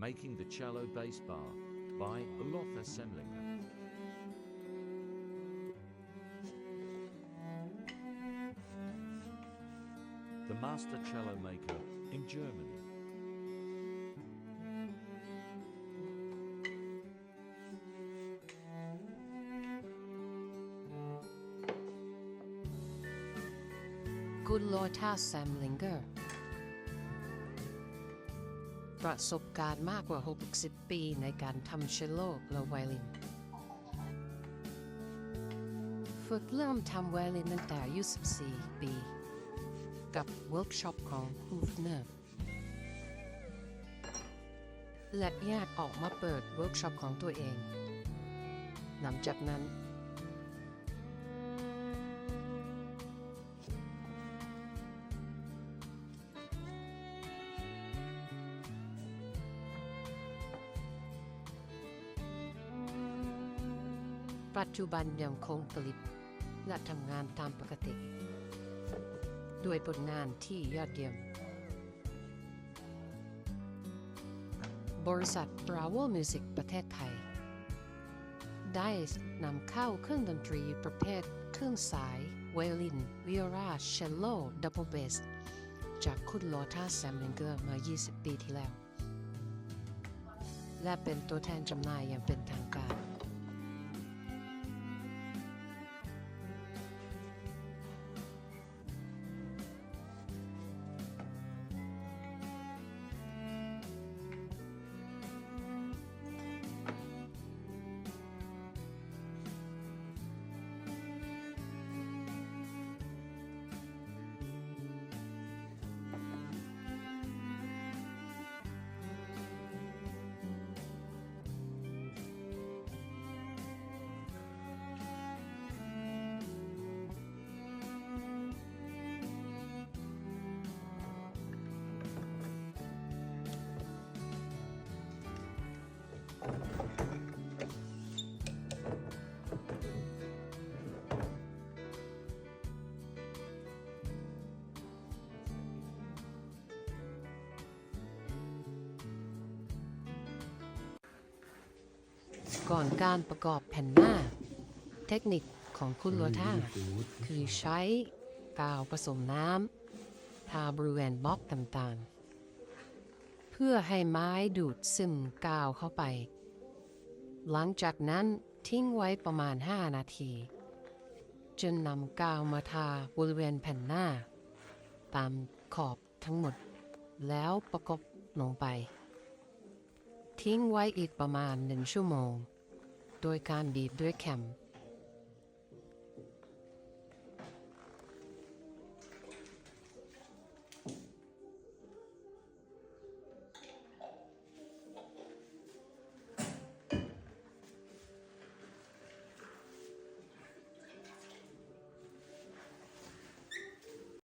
making the cello bass bar by Lothar Semlinger. The master cello maker in Germany. Good Lord ท่า ประสบการณ์มากกว่า 60 ปีในการทำเชลโลและไวโอลิน ฝึกเริ่มทำไวโอลินตั้งแต่อายุ14 ปี กับเวิร์กช็อปของฮูฟเนอร์และแยกออกมาเปิดเวิร์กช็อปของตัวเอง หลังจากนั้น ปัจจุบันยังคงผลิตและทำงานตามปกติ ด้วยผลงานที่ยอดเยี่ยม บริษัท Bravo Music ประเทศไทย ได้นำเข้าเครื่องดนตรีประเภทเครื่องสายไวโอลินวิโอลาเชลโลดับเบิลเบสจากคุณโลธาแซมลิงเกอร์มา 20 ปีที่แล้ว และเป็นตัวแทนจำหน่ายอย่างเป็นทางการ ก่อนการประกอบแผ่นหน้า เทคนิคของคุณโลท่า คือใช้กาวผสมน้ำทาบริเวณบล็อกต่างๆ เพื่อให้ไม้ดูดซึมกาวเข้าไป หลังจากนั้นทิ้งไว้ประมาณ 5 นาทีจึงนำกาวมาทาบริเวณแผ่นหน้า ตามขอบทั้งหมด แล้วประกบลงไป ทิ้งไว้อีกประมาณหนึ่งชั่วโมง โดยการบีบด้วยแคม